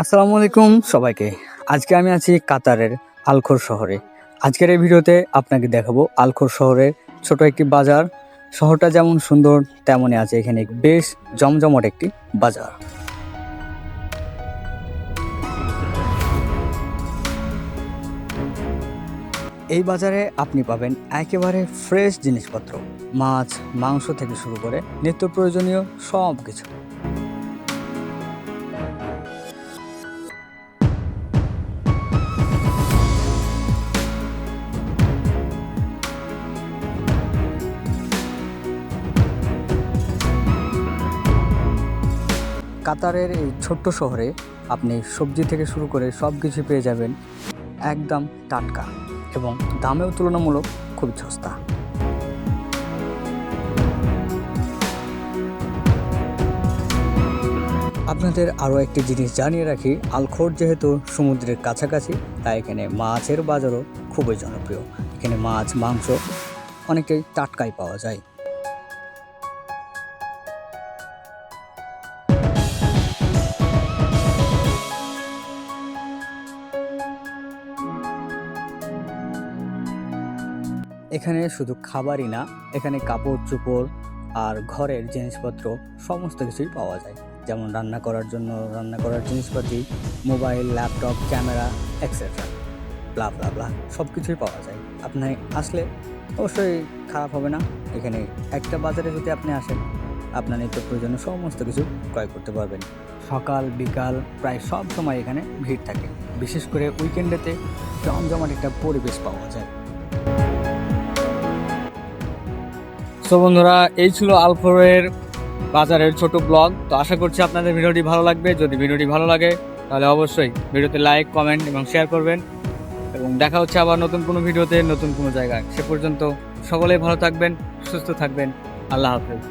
আসসালামু আলাইকুম সবাইকে। আজকে আমি আছি কাতারের আলখোর শহরে। আজকের এই ভিডিওতে আপনাকে দেখাবো আলখোর শহরের ছোট একটি বাজার। শহরটা যেমন সুন্দর, তেমনই আছে এখানে বেশ জমজমট একটি বাজার। এই বাজারে আপনি পাবেন একেবারে ফ্রেশ জিনিসপত্র, মাছ, মাংস থেকে শুরু করে নিত্য প্রয়োজনীয় সব কিছু কাতারের এই ছোট্ট শহরে আপনি সবজি থেকে শুরু করে সব কিছু পেয়ে যাবেন একদম টাটকা এবং দামেও তুলনামূলক খুব সস্তা। আপনাদের আরও একটি জিনিস জানিয়ে রাখি, আলখোর যেহেতু সমুদ্রের কাছাকাছি, তাই এখানে মাছের বাজারও খুবই জনপ্রিয়। এখানে মাছ, মাংস অনেকটাই টাটকাই পাওয়া যায়। এখানে শুধু খাবারই না, এখানে কাপড়, চোপড় আর ঘরের জিনিসপত্র সমস্ত কিছুই পাওয়া যায়। যেমন রান্না করার জন্য রান্না করার জিনিসপাতি, mobile, laptop, camera etcetera blah blah blah সব কিছুই পাওয়া যায়। আপনি আসলে অবশ্যই খারাপ হবে না। এখানে একটা বাজারে যদি আপনি আসেন, আপনার নিত্য প্রয়োজনীয় সমস্ত কিছু ক্রয় করতে পারবেন। সকাল, বিকাল প্রায় সব সময় এখানে ভিড় থাকে। বিশেষ করে উইকেন্ডেতে জমজমাট একটা পরিবেশ পাওয়া যায়। সো বন্ধুরা, এই ছিল আলফোরের বাজারের ছোট ব্লগ। তো আশা করছি আপনাদের ভিডিওটি ভালো লাগবে। যদি ভিডিওটি ভালো লাগে, তাহলে অবশ্যই ভিডিওতে লাইক, কমেন্ট এবং শেয়ার করবেন। এবং দেখা হচ্ছে আবার নতুন কোনো ভিডিওতে, নতুন কোনো জায়গায়। সে পর্যন্ত সকলেই ভালো থাকবেন, সুস্থ থাকবেন। আল্লাহ হাফেজ।